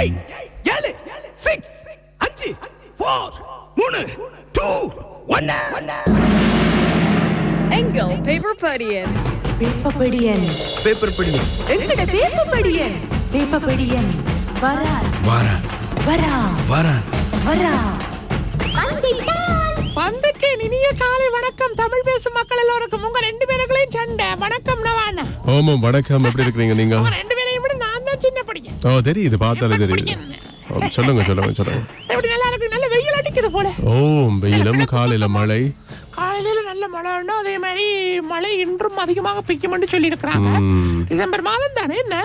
Eight ஏழு six அஞ்சு four மூணு டூ ஒன்னு எங்கள் பேப்பர் படியன் வேப்பப்படியன் பேப்பர் படி எங்கட வேப்பப்படியன் வேப்பப்படியன் வரா. வாரா. வரா. வாரா. வரா. வந்துட்டேன் இனிய காலை வணக்கம். தமிழ் பேசும் மக்கள் எல்லோருக்கும் உங்க ரெண்டு பேருக்களையும் சண்டை. வணக்கம் நவானா. ஆமாம் வணக்கம். எப்படி இருக்கிறீங்க நீங்க? ரெண்டு பேரையும் ஓ தெரியுது பார்த்தாலே தெரியுது. சொல்லுங்க சொல்லுங்க சொல்லுங்க. எப்படி நல்லா இருக்கு நல்ல வெயில் அடிக்குது போல. ஓ வெயிலும் காலையில மழை. காலையில நல்ல மழைன்னா அதே மாதிரி மழை இன்றும் அதிகமாக பெய்யும்னு சொல்லி இருக்கிறாங்க ம். டிசம்பர் மாதம் தானே என்ன?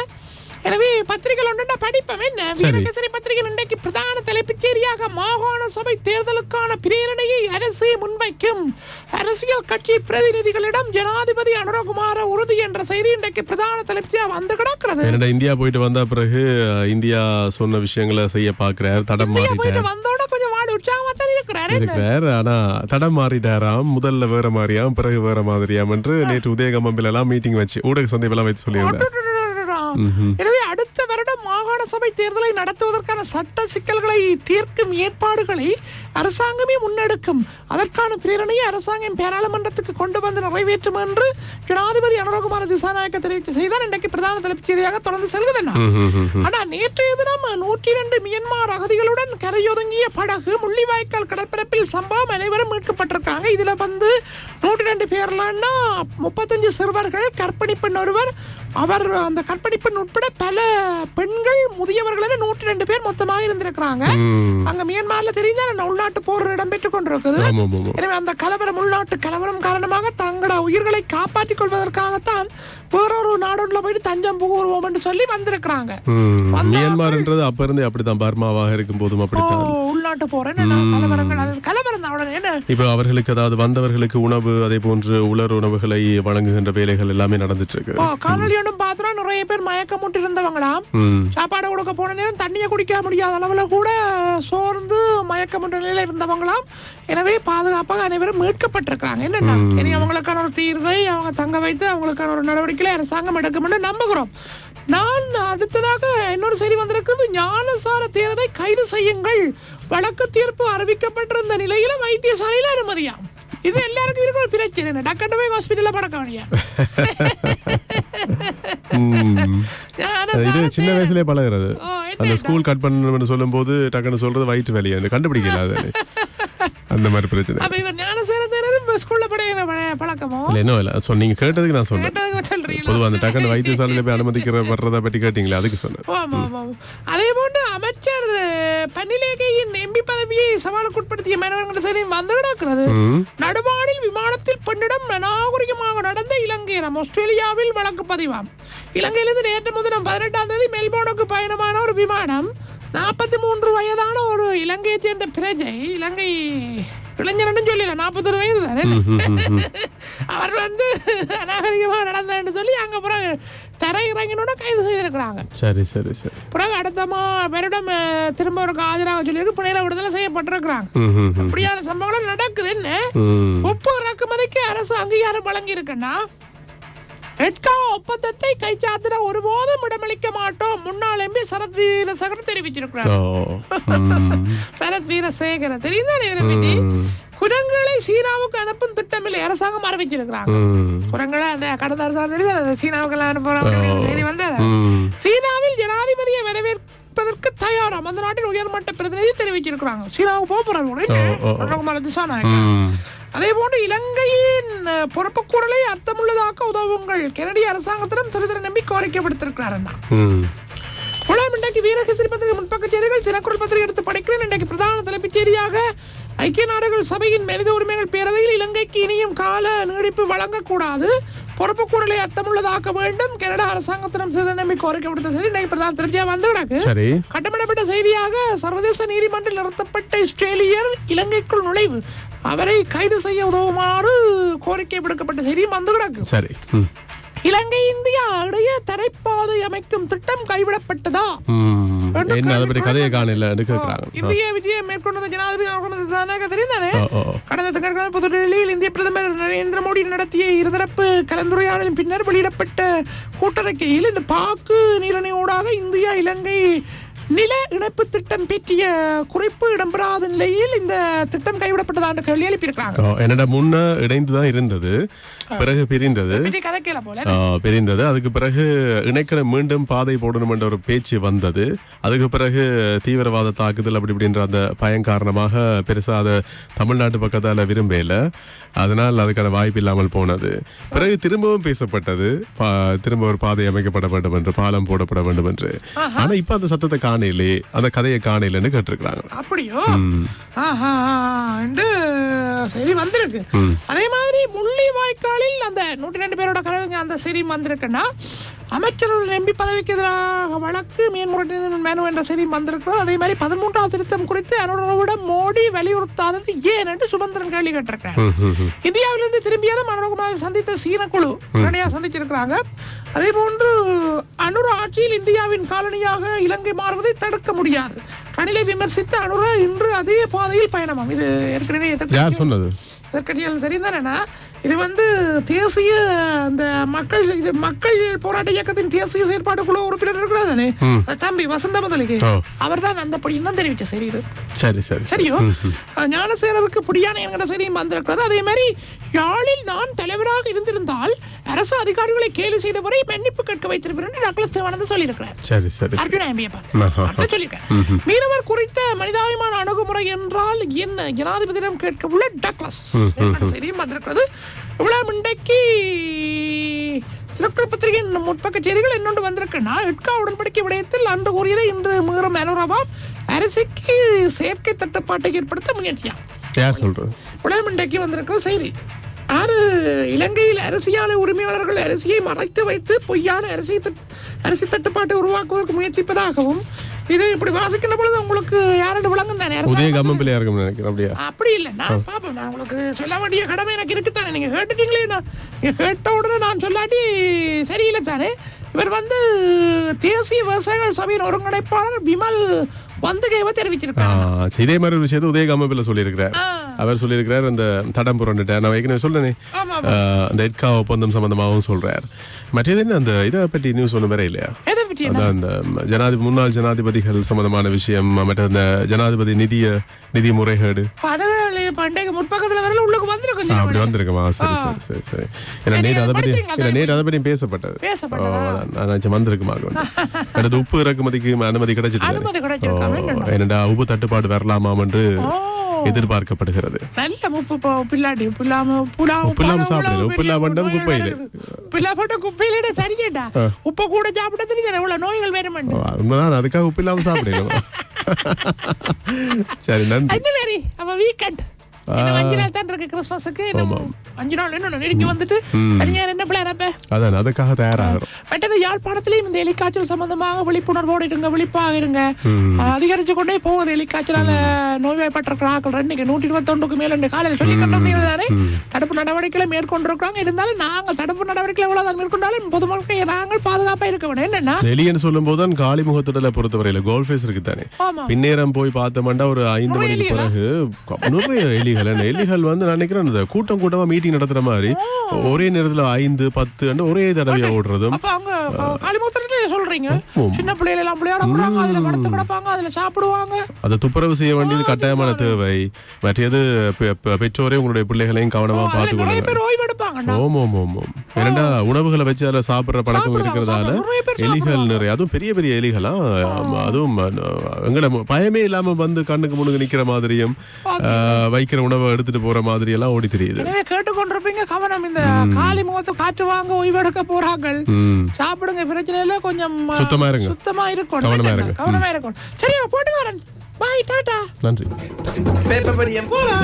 எனவே பத்திரிகைகள் ஒன்று நான் படிப்பேன் என்ன வீரகேசரி பத்திரிகை இன்றைக்கு பிரதான தலைப்புச் செய்தியாக மாகாண சபை தேர்தலுக்கான பிரேரணையை அரசே முன்வைக்கும். அரசியல் கட்சி பிரதிநிதிகளிடம் ஜனாதிபதி அனுரகுமார உறுதி என்ற செய்தி இன்றைக்கு பிரதான தலைப்பியா வந்து கிடக்கிறது. இந்தியா போயிட்டு வந்த பிறகு இந்தியா சொன்ன விஷயங்களை செய்ய பாக்குறாரு தடம் போயிட்டு வந்தோட கொஞ்சம் வாடு உற்சாகமா தான் இருக்கிறாரு. ஆனா தடம் மாறிட்டாராம். முதல்ல வேற மாதிரியாம் பிறகு வேற மாதிரியாம் என்று நேற்று உதயகமம்பில் எல்லாம் மீட்டிங் வச்சு ஊடக சந்திப்பெல்லாம் வச்சு சொல்லியிருந்தார். எனவே அடுத்த வருடம் மாகாண சபை தேர்தலை நடத்துவதற்கான சட்ட சிக்கல்களை தீர்க்கும் ஏற்பாடுகளை அரசாங்கமே முன்னெடுக்கும். அதற்கான பிரேரணையை அரசாங்கம் பாராளுமன்றத்துக்கு கொண்டு வந்து நிறைவேற்றும் என்று ஜனாதிபதி அனுரகுமார திசாநாயக்க தெரிவித்த செய்தார். இன்றைக்கு பிரதான தலைப்புச் செய்தியாக தொடர்ந்து செல்வதென்ன? ஆனா நேற்றைய தினம் நூற்றி இரண்டு மியன்மார் அகதிகளுடன் கரையொதுங்கிய படகு முள்ளிவாய்க்கால் கடற்பரப்பில் சம்பவம் அனைவரும் மீட்கப்பட்டிருக்காங்க. இதுல வந்து நூற்றி ரெண்டு பேர்லன்னா முப்பத்தஞ்சு சிறுவர்கள் கற்பிணி பெண் ஒருவர் அவர் அந்த கற்பிணி பெண் உட்பட பல பெண்கள் முதியவர்கள் என நூற்றி ரெண்டு பேர் மொத்தமாக இருந்திருக்கிறாங்க. அங்க மியான்மர்ல தெரியுதா? உள்நாட்டு போர் இடம்பெற்றுக் கொண்டிருக்குது எனவே அந்த கலவரம் உள்நாட்டு கலவரம் காரணமாக தங்களோட உயிர்களை காப்பாற்றிக் கொள்வதற்காகத்தான் வேறொரு நாடுல போயிட்டு தஞ்சம் புகுவோம் என்று சொல்லி வந்திருக்கிறாங்க. மியான்மர்ன்றது அப்ப இருந்தே அப்படித்தான். பர்மாவாக இருக்கும் போதும் ஓ, அப்படித்தான் உள்நாட்டு என்ன? கலவரங்கள் இப்போ அவர்களுக்கு அதாவது வந்தவர்களுக்கு உணவு அதே போன்று உலர் உணவுகளை வழங்குகின்ற வேலைகள் எல்லாமே நடந்துட்டு இருக்கு காணொலி ஒன்றும் பார்த்தா நிறைய பேர் மயக்கமுட்டு இருந்தவங்களாம். சாப்பாடு கொடுக்க போன நேரம் தண்ணியை குடிக்க முடியாத அளவில் கூட சோர்ந்து மயக்கமுட்ட நிலையில் இருந்தவங்களாம். எனவே பாதுகாப்பாக அனைவரும் மீட்கப்பட்டிருக்கிறாங்க. என்னென்ன இனி அவங்களுக்கான ஒரு தீர்வை அவங்க தங்க வைத்து அவங்களுக்கான ஒரு நடவடிக்கைகளை அரசாங்கம் எடுக்கும் நம்புகிறோம். நான் அடுத்ததாக இன்னொரு செய்தி வந்திருக்குது. ஞானசார தேரரை கைது செய்யுங்கள். வழக்கு தீர்ப்பு அறிவிக்கப்பட்டிருந்த நிலையில வைத்தியசாலையில அனுமதியாம் இது எல்லாருக்கும் இருக்கிற ஒரு பிரச்சனை டக்கட்டு போய் ஹாஸ்பிட்டல்ல படக்க வேண்டிய. இது சின்ன வயசுலயே பழகுறது. என்ன அந்த ஸ்கூல் கட் பண்ணணும்னு சொல்லும்போது டக்குன்னு சொல்றது வயிற்று வலியான்னு கண்டுபிடிக்கல அது. அந்த மாதிரி பிரச்சனை. பழக்கமோ? இல்ல என்ன இல்ல. சொ நீங்க கேட்டதுக்கு நான் சொன்னேன். கேட்டதுக்கு சொல்றீங்களா? பொதுவா அந்த டக்குன்னு வைத்தியசாலையில போய் அனுமதிக்கிற வர்றதை பற்றி கேட்டீங்களே அதுக்கு சொன்னேன். அதே போன்று அமைச்சர் பன்னிலேகையின் எம்பி பதவியை சவாலுக்கு உட்படுத்திய மேனவர்கள் செய்தி வந்து கிடக்கிறது நடுவானில் விமானத்தில் பெண்ணிடம் நாகரிகமாக நடந்த இலங்கையரம் ஆஸ்திரேலியாவில் வழக்கு பதிவாம். இலங்கையிலிருந்து நேற்று முதலம் பதினெட்டாம் தேதி மெல்போர்னுக்கு பயணமான ஒரு விமானம் நாற்பத்தி மூன்று வயதான ஒரு இலங்கையை சேர்ந்த பிரஜை இலங்கை இளைஞர்னு சொல்லல நாற்பத்தொரு வயது தானே? அவர் வந்து அநாகரிகமாக நடந்தேன்னு சொல்லி அங்க பிறகு தரை இறங்கினோட கைது செய்திருக்கிறாங்க. சரி சரி சரி. பிறகு அடுத்த மா வருடம் அஹ், திரும்ப ஒரு ஆஜராக சொல்லியிருக்கு புனையில விடுதலை செய்யப்பட்டிருக்கிறாங்க. இப்படியான சம்பவங்கள் நடக்குது என்ன ம். உப்பு இறக்குமதிக்கு அரசு அங்கீகாரம் வழங்கி இருக்குன்னா எட்கா ஒப்பந்தத்தை கைச்சாத்திட ஒருபோதும் இடமளிக்க மாட்டோம். முன்னாள் எம்பி சரத் வீரசேகர் தெரிவிச்சிருக்கிறார். சரத் வீரசேகர தெரியுதானே இவரை பற்றி குரங்குகளை சீனாவுக்கு அனுப்பும் திட்டமில்லை. அரசாங்கம் அறிவிச்சிருக்கிறாங்க. குரங்களை அந்த கடந்த அரசாங்கம் சீனாவுக்கு எல்லாம் அனுப்புறோம் செய்தி வந்தது. சீனாவில் ஜனாதிபதியை வரவேற்பதற்கு தயாராம் அந்த நாட்டின் உயர்மட்ட பிரதிநிதி தெரிவிச்சிருக்கிறாங்க. சீனாவுக்கு போக. போறாங்க திசாநாயக்கா ம். அதே போன்று இலங்கையின் பொறுப்புக்கூறலை அர்த்தமுள்ளதாக்க உதவுங்கள். கெனடிய அரசாங்கத்திடம் சிறிதர நம்பி கோரிக்கை விடுத்திருக்கிறார் அண்ணா. குழாம் இன்றைக்கு வீரகேசரி பத்திரிகை முன்பக்க செய்திகள் தினக்குரல் பத்திரிகை எடுத்து படிக்கிறேன். இன்றைக்கு பிரதான தலைப்புச் செய்தியாக ஐக்கிய நாடுகள் சபையின் மனித உரிமைகள் பேரவையில் இலங்கைக்கு இனியும் கால நீடிப்பு வழங்கக்கூடாது. பொறுப்புக்கூறலை அர்த்தமுள்ளதாக்க வேண்டும். கனடா அரசாங்கத்திடம் சிறிது நம்பி கோரிக்கை விடுத்த செய்தி இன்றைக்கு பிரதான திருச்சியா வந்து கிடக்கு சரி. கட்டமிடப்பட்ட செய்தியாக சர்வதேச நீதிமன்றில் நிறுத்தப்பட்ட இஸ்ரேலியர் இலங்கைக்குள் நுழைவு. அவரை கைது செய்ய உதவுமாறு கோரிக்கை விடுக்கப்பட்ட செய்தியும் வந்து கிடக்கு. சரி. இலங்கை இந்தியா இடையே தரைப்பாதை அமைக்கும் திட்டம் கைவிடப்பட்டதா? கதையை காணல இந்திய விஜயம் மேற்கொண்ட ஜனாதிபதி அவர்களுக்கு தெரிந்தானே ஓ, ஓ, ஓ. கடந்த திங்கட்கிழமை புதுடெல்லியில் இந்திய பிரதமர் நரேந்திர மோடி நடத்திய இருதரப்பு கலந்துரையாடலின் பின்னர் வெளியிடப்பட்ட கூட்டறிக்கையில் இந்த பாக்கு நீலணையோடாக இந்தியா இலங்கை நில இணைப்பு திட்டம் பற்றிய குறிப்பு இடம்பெறாத நிலையில் இந்த திட்டம் கைவிடப்பட்டதான கேள்வி எழுப்பியிருக்கிறாங்க. ஓ, என்னடா முன்ன இணைந்து தான் இருந்தது பிறகு பிரிந்தது? பிரிந்தது. அதுக்கு பிறகு இணைக்கணும் மீண்டும் பாதை போடணும் என்ற ஒரு பேச்சு வந்தது. அதுக்கு பிறகு தீவிரவாத தாக்குதல் அப்படி இப்படின்ற அந்த பயம் காரணமாக பெருசா அதை தமிழ்நாட்டு பக்கத்தால விரும்பல. அதனால் அதுக்கான வாய்ப்பு இல்லாமல் போனது. பிறகு திரும்பவும் பேசப்பட்டது. திரும்ப ஒரு பாதை அமைக்கப்பட வேண்டும் என்று பாலம் போடப்பட வேண்டும் என்று ஆனா இப்ப அந்த சத்தத்தை காணலே அந்த கதையை காணலன்னு கேட்டிருக்கிறாங்க. அப்படியோ? செய்தி வந்திருக்கு. அதே மாதிரி முள்ளி வாய்க்காலில் அந்த நூற்றி ரெண்டு பேரோட கலங்க அந்த செய்தி வந்திருக்குன்னா அமைச்சர்கள் எம்பி பதவிக்கு எதிராக வழக்கு மேன்முறையீட்டு மேனு என்ற செய்தி வந்திருக்கிறது. அதே மாதிரி பதிமூன்றாவது திருத்தம் குறித்து அனுரவிடம் மோடி வலியுறுத்தாதது ஏன் என்று சுமந்திரன் கேள்வி கேட்டிருக்காரு இந்தியாவிலிருந்து திரும்பியதும் அனுரகுமாரை சந்தித்த சீன குழு உடனடியாக சந்திச்சிருக்கிறாங்க. அதே போன்று அனுர ஆட்சியில் இந்தியாவின் காலனியாக இலங்கை மாறுவதை தடுக்க முடியாது. கணிலை விமர்சித்த அனுர இன்று அதே பாதையில் பயணமாம். இது ஏற்கனவே எதிர்க்கட்சிகள் தெரிந்தானேன்னா இது வந்து தேசிய அந்த மக்கள் இது மக்கள் போராட்ட இயக்கத்தின் தேசிய செயற்பாட்டு குழு உறுப்பினர் இருக்கிறார் தானே? தம்பி வசந்த முதலிகை. அவர் தான் அந்த படி தான் தெரிவிச்ச சரி இது. சரி சரி சரி. சரியோ? அஹ் ஞானசேனருக்கு புடியான என்கிற செய்தியும் வந்திருக்கிறது. அதே மாதிரி யாழில் நான் தலைவராக இருந்திருந்தால் அரசு அதிகாரிகளை கேலி செய்தவரை மன்னிப்பு கேட்க வைத்திருப்பேன் என்று டக்ளஸ் தேவானந்த் சொல்லியிருக்கிறார். சரி சரி. அர்ஜுனா எம்பியை பார்த்து. சொல்லியிருக்கேன் மீனவர் குறித்த மனிதாபிமான அணுகுமுறை என்றால் என்ன? ஜனாதிபதியிடம் கேட்க உள்ள டக்ளஸ் செய்தியும் வந்திருக்கிறது. இன்றைக்கு சிறப்பு பத்திரிகையின் முற்பக்க செய்திகள் என்னொன்று வந்திருக்குன்னா இட்கா உடன்படிக்கை விடயத்தில் அன்று கூறியதை இன்று மீறும் அனுரவாம் அரசுக்கு செயற்கை தட்டுப்பாட்டை ஏற்படுத்த முயற்சியா? யார் சொல்றது? இன்றைக்கு வந்திருக்கிற செய்தி. ஆறு இலங்கையில் அரசியால உரிமையாளர்கள் அரிசியை மறைத்து வைத்து பொய்யான அரிசி அரிசி தட்டுப்பாட்டை உருவாக்குவதற்கு முயற்சிப்பதாகவும் இதை இப்படி வாசிக்கின்ற பொழுது உங்களுக்கு யாரோட விளங்கும் தானே உதய அரசாங்கம் கம்மம்பிள்ளையா இருக்கும் நினைக்கிறேன் அப்படியா? அப்படி இல்லை. நான் பாப்போம். நான் உங்களுக்கு சொல்ல வேண்டிய கடமை எனக்கு இருக்குத்தானே நீங்க கேட்டுட்டீங்களே நான் கேட்ட உடனே நான் சொல்லாட்டி சரியில்லை தானே? இவர் வந்து தேசிய விவசாயிகள் சபையின் ஒருங்கிணைப்பாளர் விமல் ஆ, சரி, இதே மாதிரி ஒரு விஷயத்தை உதய கம்மபில்ல சொல்லியிருக்கிறார். அவர் சொல்லியிருக்கிறார் அந்த தடம் புரண்டுட்டார் நான் ஏற்கனவே ஆமா, ஆ, அந்த எட்கா ஒப்பந்தம் சம்பந்தமாகவும் சொல்றார். மற்றது என்ன அந்த இதை பற்றி நியூஸ் ஒன்றும் வேற இல்லையா? அதான் அந்த ஜனாதிபதி முன்னாள் ஜனாதிபதிகள் சம்பந்தமான விஷயம் மற்ற அந்த ஜனாதிபதி நிதிய நிதி முறைகேடு பண்டைய முற்பக்கத்துல வரல உள்ளுக்கு வந்திருக்கும் அப்படி. வந்திருக்குமா சரி சரி சரி சரி ஏன்னா நீங்க நேற்று அதை பற்றி? இல்லை நேற்று அதை பற்றி பேசப்பட்டது பேசப்பட்டதா? வந்திருக்குமா எனது உப்பு இறக்குமதிக்கு அனுமதி கிடைச்சிட்டு. என்னடா உப்பு தட்டுப்பாடு வரலாமாம் என்று. எதிர்பார்க்கப்படுகிறது. நல்ல உப்பு பிள்ளாடி உப்பு இல்லாம புலா உப்பு இல்லாம சாப்பிடல. உப்பு இல்லாம மட்டும் குப்பையில. இல்லாம மட்டும் குப்பையில சரியேடா உப்பு கூட சாப்பிட தெரிஞ்சு எவ்வளவு நோய்கள் வேறுமெண்டு ஓ, உண்மைதான் அதுக்காக உப்பு இல்லாம சாப்பிடணும் சரி நன்றி அவ வீக்கெண்ட் அஞ்சு நாள் தான் இருக்கு கிறிஸ்மஸுக்கு. அஞ்சு நாள் இன்னும் நெருங்கி வந்துட்டு சரியா என்ன பிளான் அப்ப? அதான் அதுக்காக தயாராகிறோம். மற்றது யாழ்ப்பாணத்திலையும் இந்த எலிக்காய்ச்சல் சம்பந்தமாக விழிப்புணர்வோடு இருங்க விழிப்பாக இருங்க. அதிகரிச்சு கொண்டே போகுது எலிக்காய்ச்சலால நோய்வாய்ப்பட்டிருக்கிற ஆக்கள் ரெண்டுக்கு நூற்றி இருபத்தொன்றுக்கு மேல காலையில் சொல்லி கட்டணங்கள் தானே தடுப்பு நடவடிக்கைகளை மேற்கொண்டிருக்காங்க இருந்தாலும் நாங்கள் தடுப்பு நடவடிக்கைகளை எவ்வளவுதான் மேற்கொண்டாலும் பொதுமக்கள் நாங்கள் பாதுகாப்பா இருக்க வேணும். என்னன்னா? இந்த எலியன்னு சொல்லும் போது தான் காளி முகத்திடல பொறுத்தவரையில கோல் ஃபேஸ் இருக்கு தானே. பின்னேரம் போய் பார்த்தோம்னா ஒரு ஐந்து மணிக்கு? பிறகு க- என்ன எலிகள் வந்து நான் நினைக்கிறேன் இந்த கூட்டம் கூட்டமா மீட்டிங் நடத்துற மாதிரி ஒரே நேரத்துல ஐந்து பத்து ஒரே தடவையா ஓடுறதும் அப்ப அவங்க காலிமூத்திரத்துல சொல்றீங்க? சின்ன பிள்ளைகள் எல்லாம் விளையாட விடுறாங்க அதுல படுத்து கிடப்பாங்க அதுல சாப்பிடுவாங்க. அதை துப்புரவு செய்ய வேண்டியது கட்டாயமான தேவை. மற்றது பெ- பெ- பெற்றோரே உங்களுடைய பிள்ளைகளையும் கவனமா அதுல பார்த்து நிறைய கொள்ளுங்க பேர் ஓய்வு எடுப்பாங்கண்ணா ஓம் ஓம் ஓம் ஓம் ஏன்னா உணவுகளை வச்சு அதில் சாப்பிடுற பழக்கம் இருக்கிறதால எலிகள். நிறைய அதுவும் பெரிய பெரிய எலிகளா? அதுவும் எங்களை பயமே இல்லாம வந்து கண்ணுக்கு முன்னுக்கு நிக்கிற மாதிரியும் வைக்கிற உணவை எடுத்துட்டு போற மாதிரி எல்லாம் ஓடி தெரியுது. கேட்டுக்கொண்டிருப்பீங்க கவனம் இந்த காலி முகத்தை காற்று வாங்க ஓய்வு எடுக்க போறாங்க சாப்பிடுங்க பிரச்சனை இல்ல கொஞ்சம் சுத்தமா இருங்க. சுத்தமா இருக்கணும். கவனமா? இருங்க. கவனமா இருக்கணும். சரி போட்டு வரேன். பாய் டாடா. நன்றி. பேப்பர் படியம் போலாம்